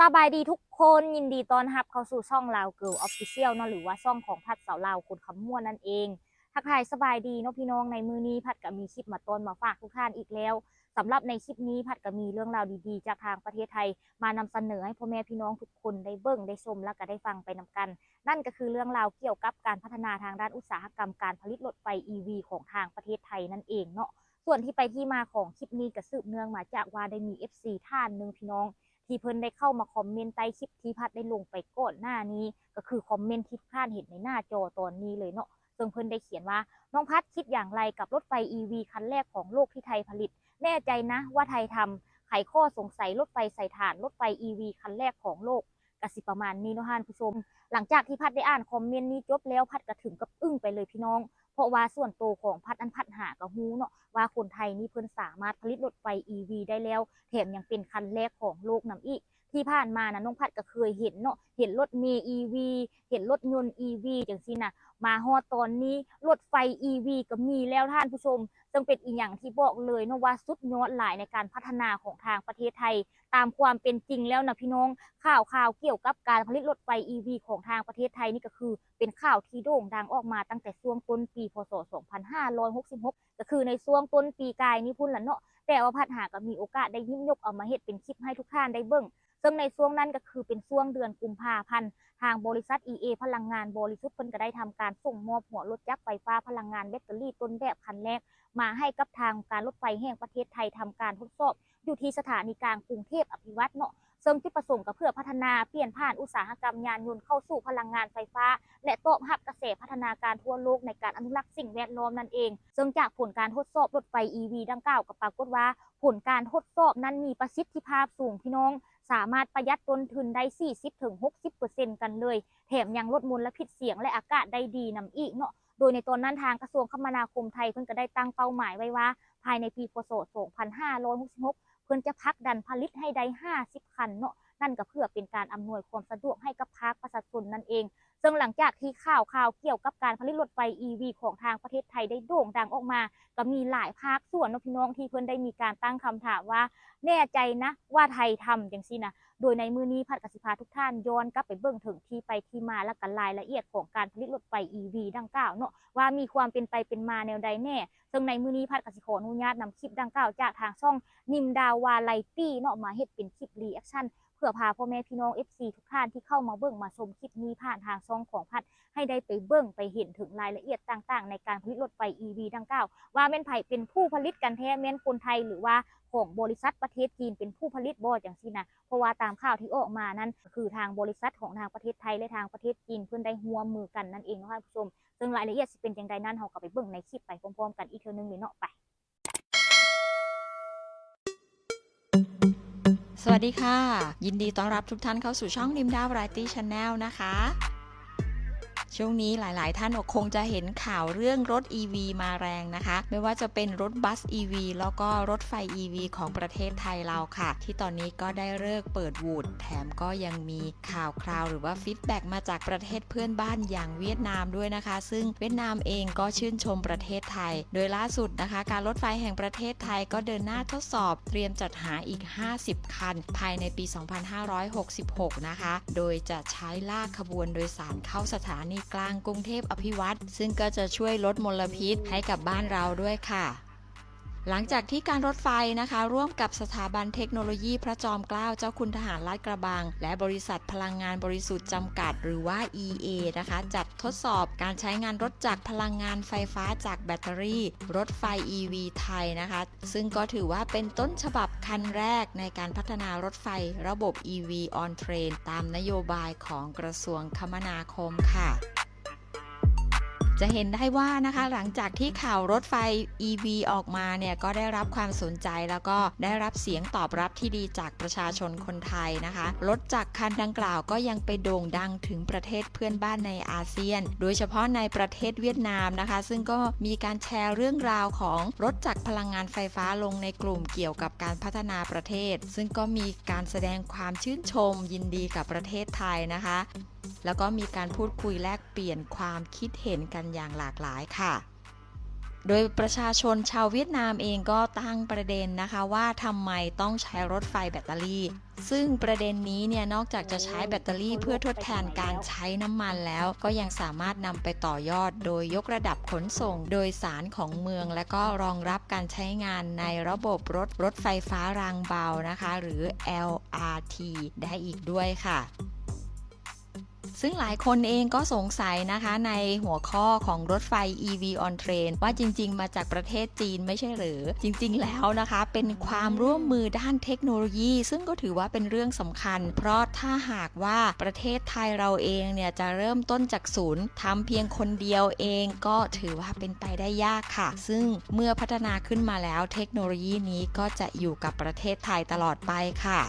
สบายดีทุกคนยินดีต้อนรับเข้าสู่ช่องลาวเกิลออฟฟิเชียลเนาะหรือว่าช่องของพัดสาวลาวคนคำม่วนนั่นเองทักทายสบายดีเนาะพี่น้องในมือนี้พัดก็มีคลิปมาต้นมาฝากทุกท่านอีกแล้วสำหรับในคลิปนี้พัดก็มีเรื่องราวดีๆ จากทางประเทศไทย มานำเสนอให้พ่อแม่พี่น้องทุกคนได้เบิ่งได้ชมแล้วก็ได้ฟังไปนำกัน นั่นก็คือเรื่องราวเกี่ยวกับการพัฒนาทางด้านอุตสาหกรรมการผลิตรถไฟ EV ของทางประเทศไทยนั่นเองเนาะส่วนที่ไปที่มาของคลิปนี้ก็สืบเนื่องมาจากว่าได้มี FC ท่านหนึ่งพี่น้อง ที่เพิ่นได้เข้ามาคอมเมนต์ใต้คลิปที่พัดได้ลงไปก่อนหน้านี้ ก็คือคอมเมนต์ที่ท่านเห็นในหน้าจอตอนนี้เลยเนาะซึ่งเพิ่นได้เขียนว่า น้องพัดคิดอย่างไรกับรถไฟ EV คันแรกของโลกที่ไทยผลิต แน่ใจนะว่าไทยทำไขข้อสงสัยรถไฟใส่ถ่านรถไฟ EV คันแรกของโลกกสิประมาณนี้เนาะท่านผู้ชม หลังจากที่พัดได้อ่านคอมเมนต์นี้จบแล้วพัดก็ถึงกับอึ้งไปเลยพี่น้อง ราะว่าส่วนตัวของพัดอันพัดหากระฮู้เนาะว่าคนไทยนี่เพิ่นสามารถผลิตรถไฟ EV ได้แล้ว แถมยังเป็นคันแรกของโลกนํอีก ที่ผ่านมานะน้องพัดก็เคยเห็นเนาะเห็นรถเมล์ EV เห็นรถยนต์ EV จังซี่นะมาฮอดตอนนี้รถไฟ EV ก็มีแล้วท่านผู้ชมซึ่งเป็นอีกอย่างที่บอกเลยเนาะว่าสุดยอดหลายในการพัฒนาของทางประเทศไทย ตามความเป็นจริงแล้วนะพี่น้องข่าวข่าวเกี่ยวกับการผลิตรถไฟ EV ของทางประเทศไทยนี่ก็คือเป็นข่าวที่โด่งดังออกมาตั้งแต่ช่วงต้นปีพศ 2566 ก็คือในช่วงต้นปีกายนี่พุ่นละเนาะแต่ว่าพัดหาก็มีโอกาสได้ยิบยกเอามาเฮ็ดเป็นคลิปให้ทุกท่านได้เบิ่ง ซึ่งในช่วงนั้นก็คือเป็นช่วงเดือนกุมภาพันธ์ทางบริษัท EA พลังงานบริสุทธิ์เพิ่นก็ได้ทำการส่งมอบหัวรถยักษ์ไฟฟ้าพลังงานแบตเตอรี่ต้นแบบคันแรก มาให้กับทางการรถไฟแห่งประเทศไทยทำการทดสอบ อยู่ที่สถานีกลางกรุงเทพอภิวัตเนาะซึ่งจุดประสงค์ก็เพื่อพัฒนาเปลี่ยนผ่านอุตสาหกรรมยานยนต์เข้าสู่พลังงานไฟฟ้า และตอบรับกระแสพัฒนาการทั่วโลกในการอนุรักษ์สิ่งแวดล้อมนั่นเอง ซึ่งจากผลการทดสอบรถไฟ EV ดังกล่าวก็ปรากฏว่า ผลการทดสอบนั้นมีประสิทธิภาพสูงพี่น้อง สามารถประหยัดต้นทุนได้ 40-60%กันเลย แถมยังลดมลพิษเสียงและอากาศได้ดีนำอีกเนาะโดยในตอนนั้นทางกระทรวงคมนาคมไทยเพิ่นก็ได้ตั้งเป้าหมายไว้ว่า ภายในปีพศ 2566 เพิ่นจะพักดันผลิตให้ได้ 50 คันเนาะนั่นก็เพื่อเป็นการอำนวยความสะดวกให้กับภาคประชาชนนั่นเอง ซึ่งหลังจากที่ข่าวข่าวเกี่ยวกับการผลิตรถไฟ EV ของทางประเทศไทยได้โด่งดังออกมา ก็มีหลายภาคส่วนพี่น้องที่เพิ่อนได้มีการตั้งคำถามว่าแน่ใจนะว่าไทยทำจังซี่นะโดยในมือนี้พัดกสิพาทุกท่านย้อนกลับไปเบิ่งถึงที่ไปที่มาและกันรายละเอียดของการผลิตรถไฟ EV ดังกล่าวเนาะว่ามีความเป็นไปเป็นมาแนวใดแน่ ซึ่งในมือนี้พัดกสิขออนุญาตนำคลิปดังกล่าวจากทางช่องนิมดาวาไลตี้เนาะมาเฮ็ดเป็นคลิปรีแอคชั่น พื่อพาพ่อแม่พี่น้อง FC ทุกท่านที่เข้ามาเบิ่งมาชมคลิปนี้ผ่านทางช่องของพัดให้ได้ไปเบิ่งไปเห็นถึงรายละเอียดต่างๆ ในการผลิตรถไฟ EV ดังกล่าวว่าแม่นไผเป็นผู้ผลิตกันแท้แม่นคนไทยหรือว่าของบริษัทประเทศจีนเป็นผู้ผลิตบ่จังซี่นะเพราะว่าตามข่าวที่ออกมานั้น คือทางบริษัทของทางประเทศไทยและทางประเทศจีนเพิ่อนได้ร่วมมือกันนั่นเองนะท่านผู้ชม ซึ่งรายละเอียดสิเป็นจังใดนั้นเฮาก็ไปเบิ่งในคลิปไปพร้อมๆ กันอีกเทื่อนึงเลยเนาะไป สวัสดีค่ะ ยินดีต้อนรับทุกท่านเข้าสู่ช่องนิมดาวไรตี้ชาแนลนะคะ ช่วงนี้หลายๆ ท่านคงจะเห็นข่าวเรื่องรถ EV มาแรงนะคะ ไม่ว่าจะเป็นรถบัส EV แล้วก็รถไฟ EV ของประเทศไทยเราค่ะ ที่ตอนนี้ก็ได้เลิกเปิดวูดแถมก็ยังมีข่าวคราวหรือว่าฟีดแบ็กมาจากประเทศเพื่อนบ้านอย่างเวียดนามด้วยนะคะ ซึ่งเวียดนามเองก็ชื่นชมประเทศไทย โดยล่าสุดนะคะ การรถไฟแห่งประเทศไทยก็เดินหน้าทดสอบเตรียมจัดหาอีก 50 คัน ภายในปี 2566 นะคะ โดยจะใช้ลากขบวนโดยสารเข้าสถานีกลางกรุงเทพอภิวัตรซึ่งก็จะช่วยลดมลพิษให้กับบ้านเราด้วยค่ะ หลังจากที่การรถไฟนะคะ ร่วมกับสถาบันเทคโนโลยีพระจอมเกล้าเจ้าคุณทหารลาดกระบัง และบริษัทพลังงานบริสุทธิ์จำกัด หรือว่า EA นะคะ จัดทดสอบการใช้งานรถจากพลังงานไฟฟ้าจากแบตเตอรี่ รถไฟ EV ไทยนะคะ ซึ่งก็ถือว่าเป็นต้นฉบับคันแรกในการพัฒนารถไฟระบบ EV on train ตามนโยบายของกระทรวงคมนาคมค่ะ จะเห็นได้ว่านะคะหลังจากที่ข่าวรถไฟ EV ออกมาเนี่ยก็ได้รับความสนใจแล้วก็ได้รับเสียงตอบรับที่ดีจากประชาชนคนไทยนะคะ รถจากรคันดังกล่าวก็ยังไปโด่งดังถึงประเทศเพื่อนบ้านในอาเซียน โดยเฉพาะในประเทศเวียดนามนะคะ ซึ่งก็มีการแชร์เรื่องราวของรถจากรพลังงานไฟฟ้าลงในกลุ่มเกี่ยวกับการพัฒนาประเทศ ซึ่งก็มีการแสดงความชื่นชมยินดีกับประเทศไทยนะคะแล้วก็มีการพูดคุยแลกเปลี่ยนความคิดเห็นกันอย่างหลากหลายค่ะ โดยประชาชนชาวเวียดนามเองก็ตั้งประเด็นนะคะว่าทำไมต้องใช้รถไฟแบตเตอรี่ ซึ่งประเด็นนี้เนี่ยนอกจากจะใช้แบตเตอรี่เพื่อทดแทนการใช้น้ำมันแล้ว ก็ยังสามารถนำไปต่อยอด โดยยกระดับขนส่งโดยสารของเมือง และก็รองรับการใช้งานในระบบรถรถไฟฟ้ารางเบานะคะ หรือ LRT ได้อีกด้วยค่ะ ซึ่งหลายคนเองก็สงสัยนะคะในหัวข้อของรถไฟ EV on train ว่าจริง ๆ มาจากประเทศจีนไม่ใช่หรือ จริง ๆ แล้วนะคะ เป็นความร่วมมือด้านเทคโนโลยี ซึ่งก็ถือว่าเป็นเรื่องสำคัญ เพราะถ้าหากว่าประเทศไทยเราเองเนี่ยจะเริ่มต้นจากศูนย์ทำเพียงคนเดียวเองก็ถือว่าเป็นไปได้ยากค่ะ ซึ่งเมื่อพัฒนาขึ้นมาแล้วเทคโนโลยีนี้ก็จะอยู่กับประเทศไทยตลอดไปค่ะ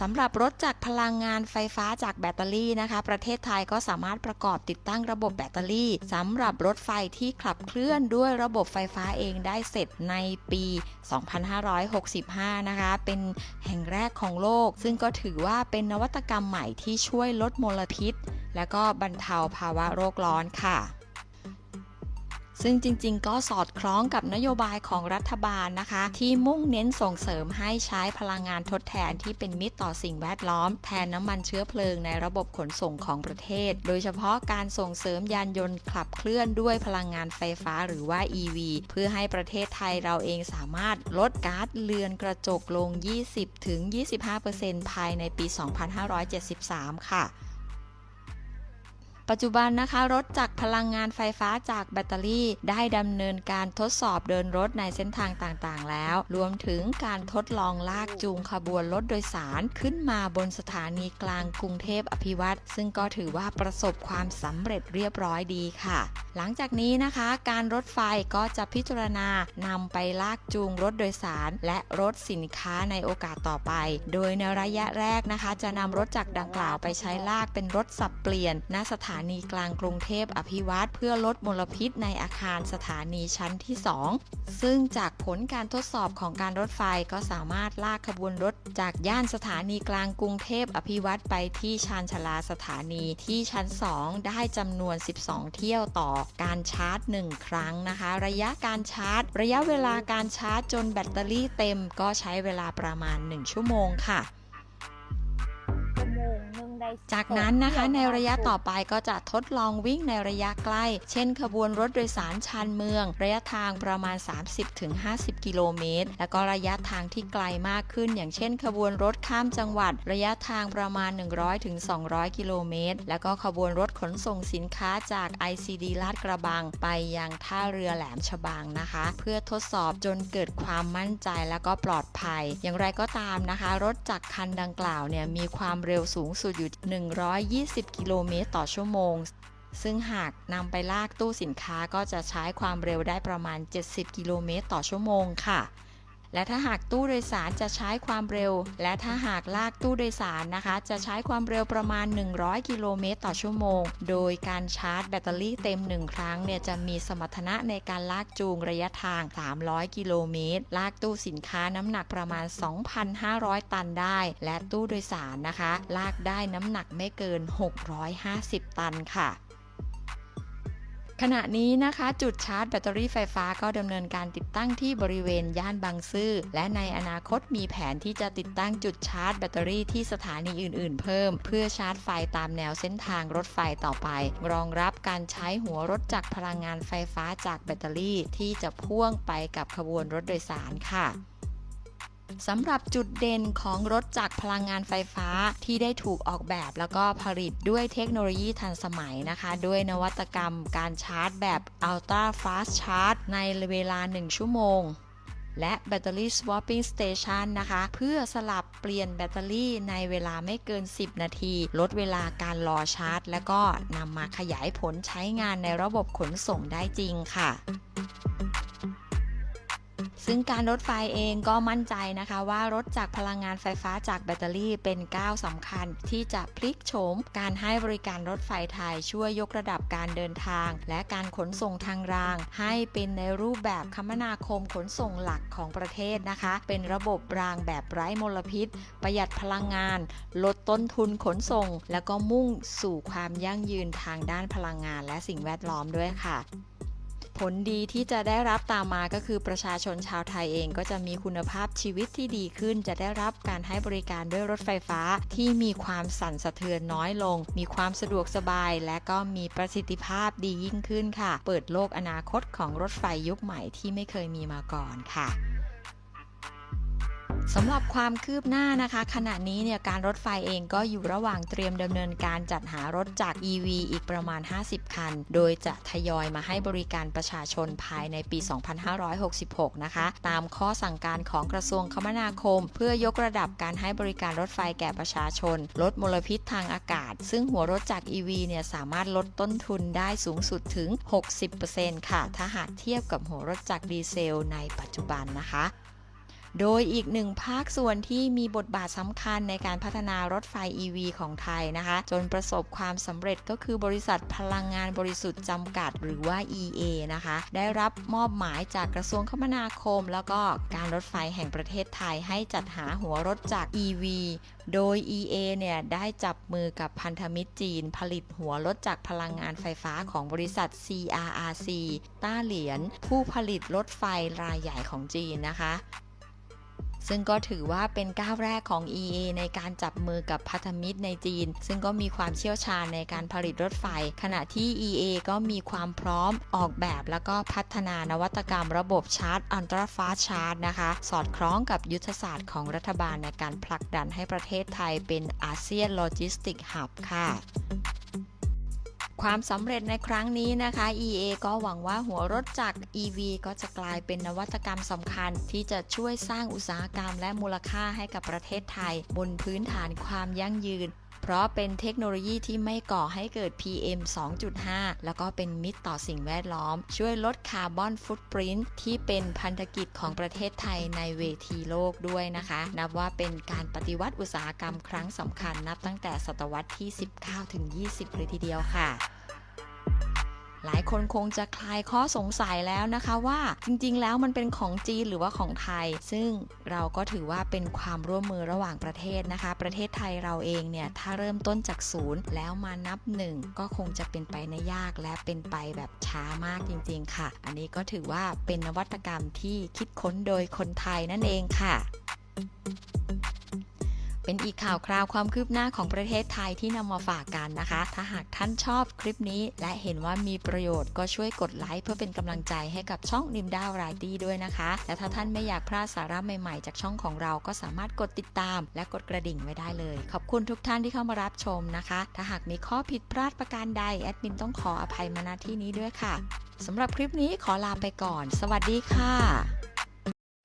สำหรับรถจากพลังงานไฟฟ้าจากแบตเตอรี่นะคะ ประเทศไทยก็สามารถประกอบติดตั้งระบบแบตเตอรี่สำหรับรถไฟที่ขับเคลื่อนด้วยระบบไฟฟ้าเองได้เสร็จในปี 2565 นะคะ เป็นแห่งแรกของโลก ซึ่งก็ถือว่าเป็นนวัตกรรมใหม่ที่ช่วยลดมลพิษ และก็บรรเทาภาวะโลกร้อนค่ะ ซึ่งจริงๆ ก็สอดคล้องกับนโยบายของรัฐบาลนะคะ ที่มุ่งเน้นส่งเสริมให้ใช้พลังงานทดแทนที่เป็นมิตรต่อสิ่งแวดล้อม แทนน้ำมันเชื้อเพลิงในระบบขนส่งของประเทศ โดยเฉพาะการส่งเสริมยานยนต์ขับเคลื่อนด้วยพลังงานไฟฟ้าหรือว่า EV เพื่อให้ประเทศไทยเราเองสามารถลดก๊าซเรือนกระจกลง 20-25%ภายในปี 2573 ค่ะ ปัจจุบันนะคะ รถจากพลังงานไฟฟ้าจากแบตเตอรี่ได้ดำเนินการทดสอบเดินรถในเส้นทางต่างๆ แล้ว รวมถึงการทดลองลากจูงขบวนรถโดยสารขึ้นมาบนสถานีกลางกรุงเทพอภิวัตรซึ่งก็ถือว่าประสบความสำเร็จเรียบร้อยดีค่ะ หลังจากนี้นะคะ การรถไฟก็จะพิจารณานำไปลากจูงรถโดยสาร และรถสินค้าในโอกาสต่อไป โดยในระยะแรกนะคะ จะนำรถจากดังกล่าวไปใช้ลากเป็นรถสับเปลี่ยนณสถานานีกลางกรุงเทพอภิวัตรเพื่อลดมลพิษในอาคารสถานีชั้นที่ 2 ซึ่งจากผลการทดสอบของการรถไฟก็สามารถลากขบวนรถ จากย่านสถานีกลางกรุงเทพอภิวัตรไปที่ชานชาลาสถานีที่ชั้น 2 ได้จำนวน 12 เที่ยวต่อการชาร์จ 1 ครั้งนะคะ ระยะการชาร์จ ระยะเวลาการชาร์จจนแบตเตอรี่เต็มก็ใช้เวลาประมาณ 1 ชั่วโมงค่ะ จากนั้นนะคะสองในเที่ยวระยะต่อไปก็จะทดลองวิ่งในระยะใกล้ เช่น ขบวนรถโดยสารชานเมือง ระยะทางประมาณ 30-50 กิโลเมตร แล้วก็ระยะทางที่ไกลมากขึ้น อย่างเช่น ขบวนรถข้ามจังหวัด ระยะทางประมาณ 100-200 กิโลเมตร แล้วก็ขบวนรถขนส่งสินค้าจาก ICD ลาดกระบัง ไปยังท่าเรือแหลมฉบังนะคะ เพื่อทดสอบจนเกิดความมั่นใจแล้วก็ปลอดภัย อย่างไรก็ตามนะคะ รถจากคันดังกล่าวเนี่ยมีความเร็วสูงสุดอยู่120 กิโลเมตรต่อชั่วโมง ซึ่งหากนำไปลากตู้สินค้าก็จะใช้ความเร็วได้ประมาณ 70 กิโลเมตรต่อชั่วโมงค่ะ และถ้าหากตู้โดยสารจะใช้ความเร็ว และถ้าหากลากตู้โดยสารนะคะ จะใช้ความเร็วประมาณ 100 กิโลเมตรต่อชั่วโมง โดยการชาร์จแบตเตอรี่เต็ม 1 ครั้งเนี่ยจะมีสมรรถนะในการลากจูงระยะทาง 300 กิโลเมตร ลากตู้สินค้าน้ำหนักประมาณ 2,500 ตันได้ และตู้โดยสารนะคะ ลากได้น้ำหนักไม่เกิน 650 ตันค่ะ ขณะนี้นะคะจุดชาร์จแบตเตอรี่ไฟฟ้าก็ดำเนินการติดตั้งที่บริเวณย่านบางซื่อและในอนาคตมีแผนที่จะติดตั้งจุดชาร์จแบตเตอรี่ที่สถานีอื่นๆ เพิ่ม เพื่อชาร์จไฟตามแนวเส้นทางรถไฟต่อไป รองรับการใช้หัวรถจากพลังงานไฟฟ้าจากแบตเตอรี่ที่จะพ่วงไปกับขบวนรถโดยสารค่ะ สำหรับจุดเด่นของรถจากพลังงานไฟฟ้าที่ได้ถูกออกแบบแล้วก็ผลิตด้วยเทคโนโลยีทันสมัยนะคะ ด้วยนวัตกรรมการชาร์จแบบ Ultra Fast Charge ในเวลา 1 ชั่วโมงและแบตเตอรี่ swapping station นะคะ เพื่อสลับเปลี่ยนแบตเตอรี่ในเวลาไม่เกิน 10 นาที ลดเวลาการรอชาร์จ และก็นำมาขยายผลใช้งานในระบบขนส่งได้จริงค่ะ ซึ่งการรถไฟเองก็มั่นใจนะคะว่ารถจากพลังงานไฟฟ้าจากแบตเตอรี่เป็นก้าวสำคัญที่จะพลิกโฉมการให้บริการรถไฟไทยช่วยยกระดับการเดินทาง และการขนส่งทางราง ให้เป็นในรูปแบบคมนาคมขนส่งหลักของประเทศนะคะ เป็นระบบรางแบบไร้มลพิษ ประหยัดพลังงาน ลดต้นทุนขนส่ง แล้วก็มุ่งสู่ความยั่งยืนทางด้านพลังงานและสิ่งแวดล้อมด้วยค่ะ ผลดีที่จะได้รับตามมาก็คือประชาชนชาวไทยเองก็จะมีคุณภาพชีวิตที่ดีขึ้น จะได้รับการให้บริการด้วยรถไฟฟ้าที่มีความสั่นสะเทือนน้อยลง มีความสะดวกสบาย และก็มีประสิทธิภาพดียิ่งขึ้นค่ะ เปิดโลกอนาคตของรถไฟยุคใหม่ที่ไม่เคยมีมาก่อนค่ะ สำหรับความคืบหน้านะคะ ขณะนี้เนี่ยการรถไฟเองก็อยู่ระหว่างเตรียมดำเนินการจัดหารถจาก EV อีกประมาณ 50 คัน โดยจะทยอยมาให้บริการประชาชนภายในปี 2566 นะคะ ตามข้อสั่งการของกระทรวงคมนาคม เพื่อยกระดับการให้บริการรถไฟแก่ประชาชน ลดมลพิษทางอากาศ ซึ่งหัวรถจาก EV เนี่ยสามารถลดต้นทุนได้สูงสุดถึง 60%ค่ะ ถ้าหากเทียบกับหัวรถจากดีเซลในปัจจุบันนะคะ โดยอีกหนึ่งภาคส่วนที่มีบทบาทสำคัญในการพัฒนารถไฟ EV ของไทยนะคะ จนประสบความสำเร็จก็คือบริษัทพลังงานบริสุทธิ์จำกัดหรือว่า EA นะคะ ได้รับมอบหมายจากกระทรวงคมนาคม แล้วก็การรถไฟแห่งประเทศไทยให้จัดหาหัวรถจาก EV โดย EA เนี่ยได้จับมือกับพันธมิตรจีน ผลิตหัวรถจากพลังงานไฟฟ้าของบริษัท CRRC ต้าเหรียญผู้ผลิตรถไฟรายใหญ่ของจีนนะคะ ซึ่งก็ถือว่าเป็นก้าวแรกของ EA ในการจับมือกับพันธมิตรในจีน ซึ่งก็มีความเชี่ยวชาญในการผลิตรถไฟ ขณะที่ EA ก็มีความพร้อมออกแบบแล้วก็พัฒนานวัตกรรมระบบชาร์จอัลตราฟาสชาร์จนะคะ สอดคล้องกับยุทธศาสตร์ของรัฐบาลในการผลักดันให้ประเทศไทยเป็นอาเซียนโลจิสติกฮับค่ะ ความสำเร็จในครั้งนี้นะคะ EA ก็หวังว่าหัวรถจาก EV ก็จะกลายเป็นนวัตกรรมสำคัญ ที่จะช่วยสร้างอุตสาหกรรมและมูลค่าให้กับประเทศไทย บนพื้นฐานความยั่งยืน เพราะเป็นเทคโนโลยีที่ไม่ก่อให้เกิด PM 2.5 แล้วก็เป็นมิตรต่อสิ่งแวดล้อม ช่วยลดคาร์บอนฟุตปรินท์ที่เป็นพันธกิจของประเทศไทยในเวทีโลกด้วยนะคะ นับว่าเป็นการปฏิวัติอุตสาหกรรมครั้งสำคัญนับตั้งแต่ศตวรรษที่ 19-20 เลยทีเดียวค่ะ หลายคนคงจะคลายข้อสงสัยแล้วนะคะว่าจริงๆ แล้วมันเป็นของจีนหรือว่าของไทย ซึ่งเราก็ถือว่าเป็นความร่วมมือระหว่างประเทศนะคะ ประเทศไทยเราเองเนี่ยถ้าเริ่มต้นจากศูนย์แล้วมานับหนึ่งก็คงจะเป็นไปในยากและเป็นไปแบบช้ามากจริงๆ ค่ะ อันนี้ก็ถือว่าเป็นนวัตกรรมที่คิดค้นโดยคนไทยนั่นเองค่ะ เป็นอีกข่าวคราวความคืบหน้าของประเทศไทยที่นำมาฝากกันนะคะ ถ้าหากท่านชอบคลิปนี้ และเห็นว่ามีประโยชน์ก็ช่วยกดไลค์เพื่อเป็นกำลังใจให้กับช่องนิมดาวไรตี้ด้วยนะคะ และถ้าท่านไม่อยากพลาดสาระใหม่ๆ จากช่องของเราก็สามารถกดติดตาม และกดกระดิ่งไว้ได้เลย ขอบคุณทุกท่านที่เข้ามารับชมนะคะ ถ้าหากมีข้อผิดพลาดประการใดแอดมินต้องขออภัยมาณที่นี้ด้วยค่ะสำหรับคลิปนี้ขอลาไปก่อน สวัสดีค่ะ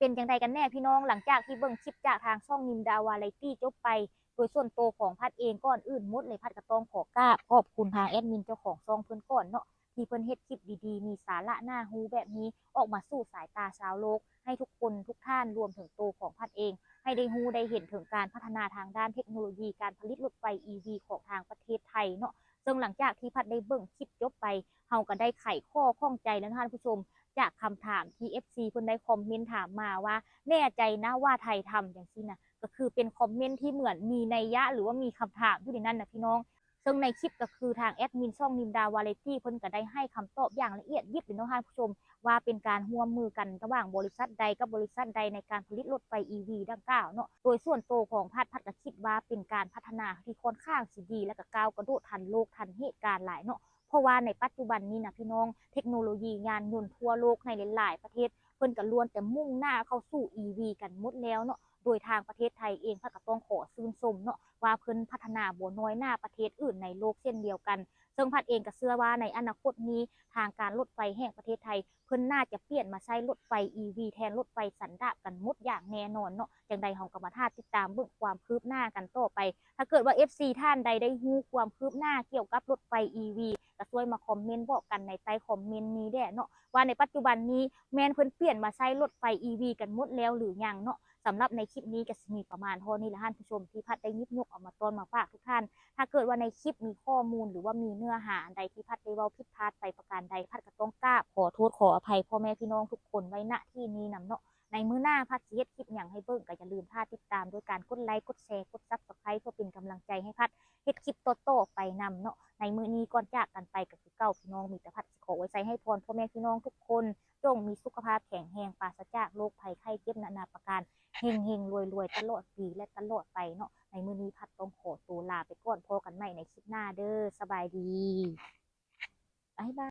เป็นจังใดกันแน่พี่น้องหลังจากที่เบิ่งคลิปจากทางช่องนิมดาวาไรตี้จบไป โดยส่วนตัวของพัดเองก่อนอื่นหมดเลยพัดกระต้องขอกราบขอบคุณทางแอดมินเจ้าของซองเพิ่อนก่อนเนาะที่เพิ่อนเฮ็ดคลิปดีๆ มีสาระหน่าฮูแบบนี้ออกมาสู่สายตาชาวโลก ให้ทุกคนทุกท่านรวมถึงตัวของพัดเอง ให้ได้ฮู้ได้เห็นถึงการพัฒนาทางด้านเทคโนโลยีการผลิตรถไฟ EV ของทางประเทศไทยเนาะซึ่งหลังจากที่พัดได้เบิ่งคลิปจบไปเฮาก็ได้ไขข้อข้องใจแล้วนะท่านผู้ชม จากคำถามที่ FC เพิ่นได้คอมเมนต์ถามมาว่า แน่ใจนะว่าไทยทำอย่างนี้นะก็คือเป็นคอมเมนต์ที่เหมือนมีในยะ หรือว่ามีคำถามอยู่ในนั้นนะพี่น้อง ซึ่งในคลิปก็คือทางแอดมินช่องนิมดาวาเลตี้เพิ่นก็ได้ให้คำตอบอย่างละเอียดยิบเลยเนาะท่านผู้ชม ว่าเป็นการร่วมมือกันระหว่างบริษัทใดกับบริษัทใดในการผลิตรถไฟ EV ดังกล่าวเนาะโดยส่วนตัวของพัดพัดก็คิดว่าเป็นการพัฒนาที่ค่อนข้างสิดี และก็ก้าวกระโดดทันโลกทันเหตุการณ์หลายเนาะ เพราะว่าในปัจจุบันนี้นะพี่น้องเทคโนโลยียานยนต์ทั่วโลกในหลาย ๆ ประเทศเพิ่นก็ล้วนแต่มุ่งหน้าเข้าสู่ EV กันหมดแล้วเนาะโดยทางประเทศไทยเองพระก็ต้องขอซื่นชมเนาะว่าเพิ่นพัฒนาบัวน้อยหน้าประเทศอื่นในโลกเช่นเดียวกัน ซึ่งพัดเองก็เชื่อว่าในอนาคตนี้ทางการรถไฟแห่งประเทศไทย เพิ่นน่าจะเปลี่ยนมาใช้รถไฟ EV แทนรถไฟสันดาปกันหมดอย่างแน่นอนเนาะจังใดเฮาก็มาท่าติดตามเบิ่งความคืบหน้ากันต่อไป ถ้าเกิดว่า FC ท่านใดได้ฮู้ความคืบหน้าเกี่ยวกับรถไฟ EV ก็ช่วยมาคอมเมนต์บอกกันในใต้คอมเมนต์นี้แด้เนาะว่าในปัจจุบันนี้แมนเพิ่นเปลี่ยนมาใช้รถไฟ EV กันหมดแล้วหรือยังเนาะ สำหรับในคลิปนี้ก็มีประมาณเท่านี้ละท่านผู้ชมที่พัดได้ยิบยกออกมาต้อนมาฝากทุกท่าน ถ้าเกิดว่าในคลิปมีข้อมูลหรือว่ามีเนื้อหาอันใดที่พัดได้เว้าผิดพลาดไปประการใดพัดก็ต้องกล้าขอโทษขออภัยพ่อแม่พี่น้องทุกคนไว้ณที่นี้นำเนาะ ในมื้อหน้าพัดสิเฮ็ดคลิปอย่างให้เบิ่งก็อย่าลืมท่าติดตามด้วยการกดไลค์กดแชร์กดซับสไครต์เพื่อเป็นกำลังใจให้พัดเฮ็ดคลิปโตๆไปนำเนาะในมื้อนี้ก่อนจากกันไปก็คือเก่าพี่น้องมีแต่พัดสิขอไว้ใส่ให้พรพ่อแม่พี่น้องทุกคนจงมีสุขภาพแข็งแรงปราศจากโรคภัยไข้เจ็บนานาประการเฮงเฮงรวยรวยตลอดปีและตลอดไปเนาะในมื้อนี้พัดต้องขอตัวลาไปก่อนพอกันใหม่ในคลิปหน้าเด้อสบายดีบ๊ายบาย